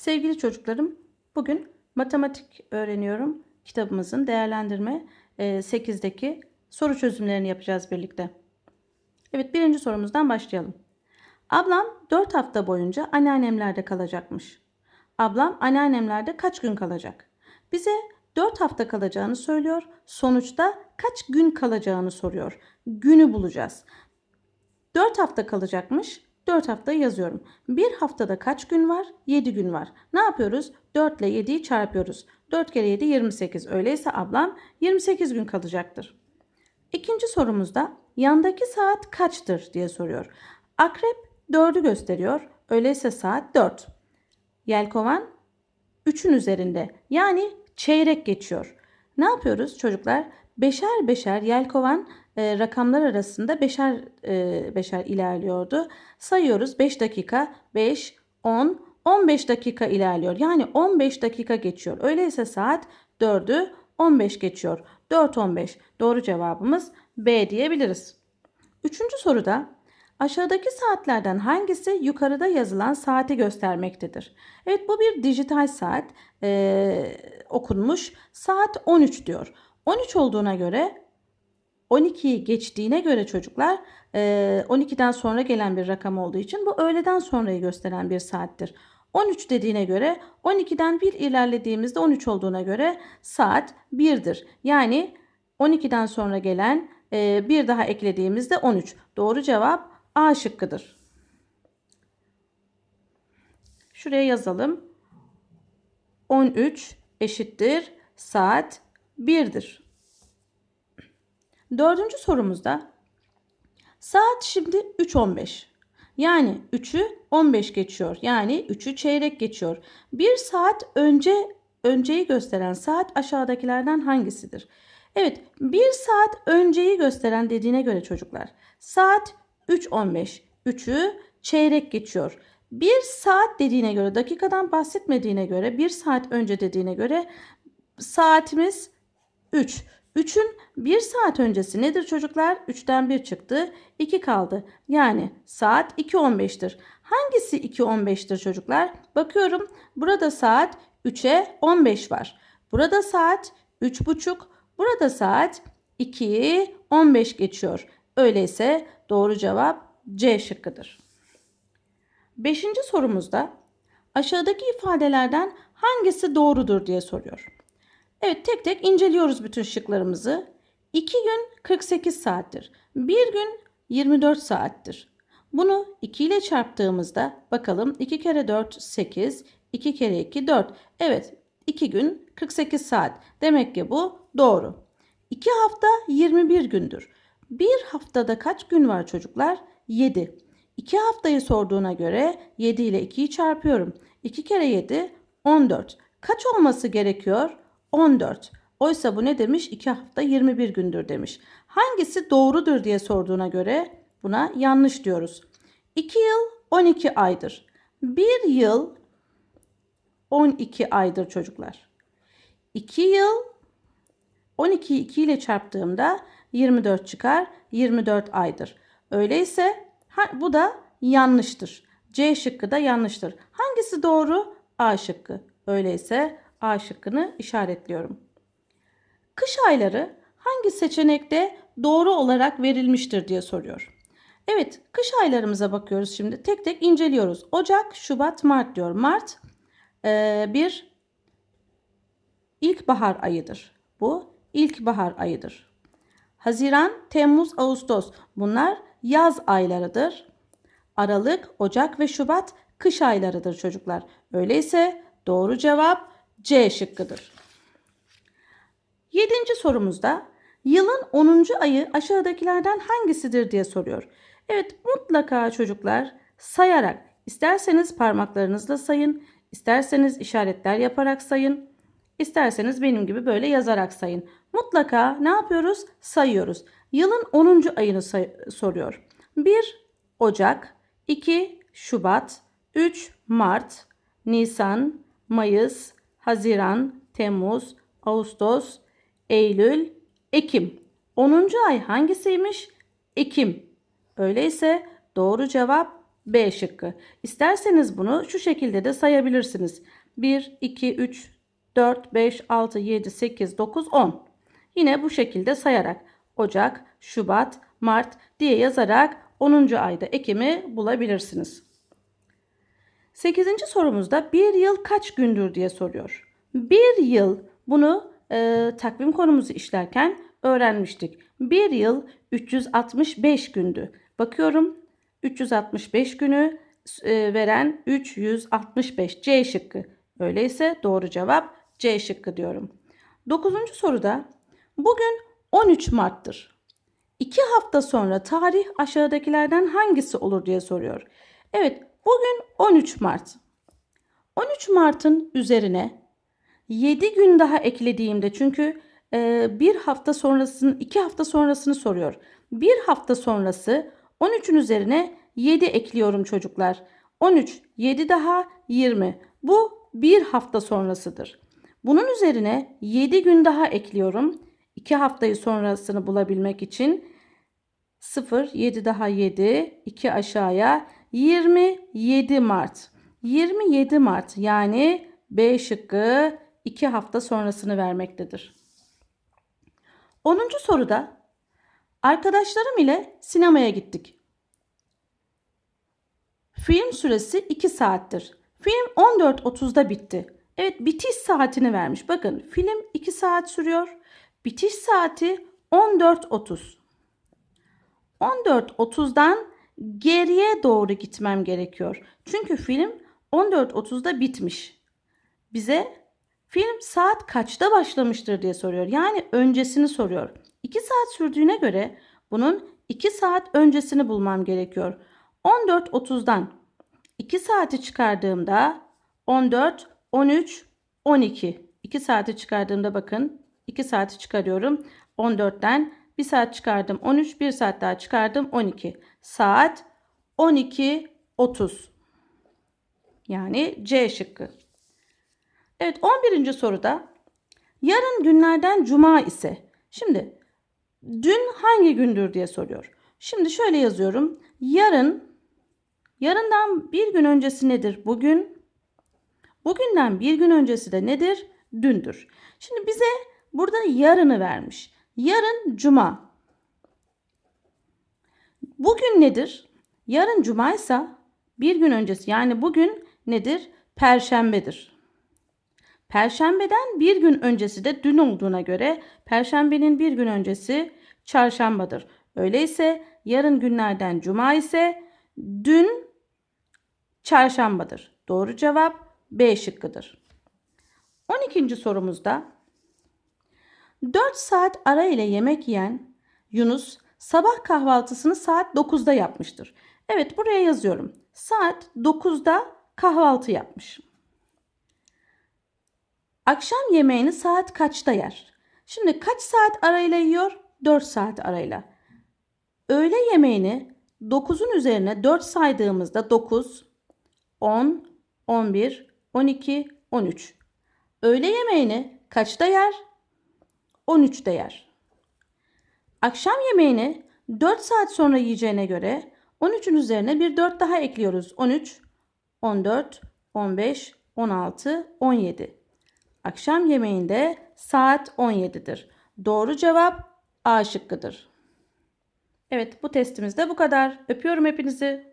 Sevgili çocuklarım, bugün matematik öğreniyorum. Kitabımızın değerlendirme 8'deki soru çözümlerini yapacağız birlikte. Evet, birinci sorumuzdan başlayalım. Ablam 4 hafta boyunca anneannemlerde kalacakmış. Ablam anneannemlerde kaç gün kalacak? Bize 4 hafta kalacağını söylüyor. Sonuçta kaç gün kalacağını soruyor. Günü bulacağız. 4 hafta kalacakmış. 4 haftayı yazıyorum. Bir haftada kaç gün var? 7 gün var. Ne yapıyoruz? 4 ile 7'yi çarpıyoruz. 4 kere 7 28. Öyleyse ablam 28 gün kalacaktır. İkinci sorumuzda yandaki saat kaçtır diye soruyor. Akrep 4'ü gösteriyor. Öyleyse saat 4. Yelkovan 3'ün üzerinde. Yani çeyrek geçiyor. Ne yapıyoruz çocuklar? Beşer beşer yelkovan e, rakamlar arasında beşer e, beşer ilerliyordu. Sayıyoruz 5 dakika, 5, 10, 15 dakika ilerliyor. Yani 15 dakika geçiyor. Öyleyse saat 4'ü 15 geçiyor. 4-15 doğru cevabımız B diyebiliriz. Üçüncü soruda aşağıdaki saatlerden hangisi yukarıda yazılan saati göstermektedir? Evet bu bir dijital saat ee, okunmuş. Saat 13 diyor. 13 olduğuna göre 12'yi geçtiğine göre çocuklar 12'den sonra gelen bir rakam olduğu için bu öğleden sonrayı gösteren bir saattir. 13 dediğine göre 12'den 1 ilerlediğimizde 13 olduğuna göre saat 1'dir. Yani 12'den sonra gelen bir daha eklediğimizde 13. Doğru cevap A şıkkıdır. Şuraya yazalım. 13 eşittir saat 1'dir. Dördüncü sorumuzda saat şimdi 3.15. Yani 3'ü 15 geçiyor. Yani 3'ü çeyrek geçiyor. Bir saat önce önceyi gösteren saat aşağıdakilerden hangisidir? Evet, bir saat önceyi gösteren dediğine göre çocuklar. Saat 3.15. 3'ü çeyrek geçiyor. Bir saat dediğine göre, dakikadan bahsetmediğine göre, bir saat önce dediğine göre saatimiz 3. 3'ün 1 saat öncesi nedir çocuklar? 3'ten 1 çıktı. 2 kaldı. Yani saat 2.15'tir. Hangisi 2.15'tir çocuklar? Bakıyorum burada saat 3'e 15 var. Burada saat 3.30. Burada saat 2'yi 15 geçiyor. Öyleyse doğru cevap C şıkkıdır. Beşinci sorumuzda aşağıdaki ifadelerden hangisi doğrudur diye soruyor. Evet tek tek inceliyoruz bütün şıklarımızı. 2 gün 48 saattir. 1 gün 24 saattir. Bunu 2 ile çarptığımızda bakalım 2 kere 4 8, 2 kere 2 4. Evet 2 gün 48 saat. Demek ki bu doğru. 2 hafta 21 gündür. Bir haftada kaç gün var çocuklar? 7. 2 haftayı sorduğuna göre 7 ile 2'yi çarpıyorum. 2 kere 7 14. Kaç olması gerekiyor? 14. Oysa bu ne demiş? 2 hafta 21 gündür demiş. Hangisi doğrudur diye sorduğuna göre buna yanlış diyoruz. 2 yıl 12 aydır. 1 yıl 12 aydır çocuklar. 2 yıl 12'yi 2 ile çarptığımda 24 çıkar. 24 aydır. Öyleyse bu da yanlıştır. C şıkkı da yanlıştır. Hangisi doğru? A şıkkı. Öyleyse A şıkkını işaretliyorum. Kış ayları hangi seçenekte doğru olarak verilmiştir diye soruyor. Evet, kış aylarımıza bakıyoruz şimdi. Tek tek inceliyoruz. Ocak, Şubat, Mart diyor. Mart e, bir ilkbahar ayıdır. Bu ilkbahar ayıdır. Haziran, Temmuz, Ağustos bunlar yaz aylarıdır. Aralık, Ocak ve Şubat kış aylarıdır çocuklar. Öyleyse doğru cevap C şıkkıdır. Yedinci sorumuzda yılın 10. ayı aşağıdakilerden hangisidir diye soruyor. Evet mutlaka çocuklar sayarak isterseniz parmaklarınızla sayın, isterseniz işaretler yaparak sayın, isterseniz benim gibi böyle yazarak sayın. Mutlaka ne yapıyoruz? Sayıyoruz. Yılın 10. ayını soruyor. 1 Ocak, 2 Şubat, 3 Mart, Nisan, Mayıs, Haziran, Temmuz, Ağustos, Eylül, Ekim. 10. ay hangisiymiş? Ekim. Öyleyse doğru cevap B şıkkı. İsterseniz bunu şu şekilde de sayabilirsiniz. 1, 2, 3, 4, 5, 6, 7, 8, 9, 10. Yine bu şekilde sayarak Ocak, Şubat, Mart diye yazarak 10. ayda Ekim'i bulabilirsiniz. 8. sorumuzda bir yıl kaç gündür diye soruyor. Bir yıl bunu e, takvim konumuzu işlerken öğrenmiştik. Bir yıl 365 gündü. Bakıyorum 365 günü e, veren 365 C şıkkı. Öyleyse doğru cevap C şıkkı diyorum. 9. soruda bugün 13 Mart'tır. 2 hafta sonra tarih aşağıdakilerden hangisi olur diye soruyor. Evet bugün 13 Mart. 13 Mart'ın üzerine 7 gün daha eklediğimde çünkü e, bir hafta sonrasını 2 hafta sonrasını soruyor. Bir hafta sonrası 13'ün üzerine 7 ekliyorum çocuklar. 13, 7 daha 20. Bu bir hafta sonrasıdır. Bunun üzerine 7 gün daha ekliyorum. 2 haftayı sonrasını bulabilmek için 0, 7 daha 7, 2 aşağıya 27 Mart. 27 Mart yani B şıkkı 2 hafta sonrasını vermektedir. 10. soruda arkadaşlarım ile sinemaya gittik. Film süresi 2 saattir. Film 14.30'da bitti. Evet bitiş saatini vermiş. Bakın film 2 saat sürüyor. Bitiş saati 14.30. 14.30'dan geriye doğru gitmem gerekiyor. Çünkü film 14.30'da bitmiş. Bize film saat kaçta başlamıştır diye soruyor. Yani öncesini soruyor. 2 saat sürdüğüne göre bunun 2 saat öncesini bulmam gerekiyor. 14.30'dan 2 saati çıkardığımda 14, 13, 12. 2 saati çıkardığımda bakın 2 saati çıkarıyorum. 14'ten 1 saat çıkardım 13, 1 saat daha çıkardım 12. Saat 12.30. Yani C şıkkı. Evet 11. soruda yarın günlerden cuma ise şimdi dün hangi gündür diye soruyor. Şimdi şöyle yazıyorum. Yarın yarından bir gün öncesi nedir? Bugün. Bugünden bir gün öncesi de nedir? Dündür. Şimdi bize burada yarını vermiş. Yarın cuma. Bugün nedir? Yarın cumaysa bir gün öncesi yani bugün nedir? Perşembedir. Perşembeden bir gün öncesi de dün olduğuna göre perşembenin bir gün öncesi çarşambadır. Öyleyse yarın günlerden cuma ise dün çarşambadır. Doğru cevap B şıkkıdır. 12. sorumuzda 4 saat ara ile yemek yiyen Yunus sabah kahvaltısını saat 9'da yapmıştır. Evet buraya yazıyorum. Saat 9'da kahvaltı yapmış. Akşam yemeğini saat kaçta yer? Şimdi kaç saat arayla yiyor? 4 saat arayla. Öğle yemeğini 9'un üzerine 4 saydığımızda 9, 10, 11, 12, 13. Öğle yemeğini kaçta yer? 13'te yer. Akşam yemeğini 4 saat sonra yiyeceğine göre 13'ün üzerine bir 4 daha ekliyoruz. 13, 14, 15, 16, 17. Akşam yemeğinde saat 17'dir. Doğru cevap A şıkkıdır. Evet bu testimiz de bu kadar. Öpüyorum hepinizi.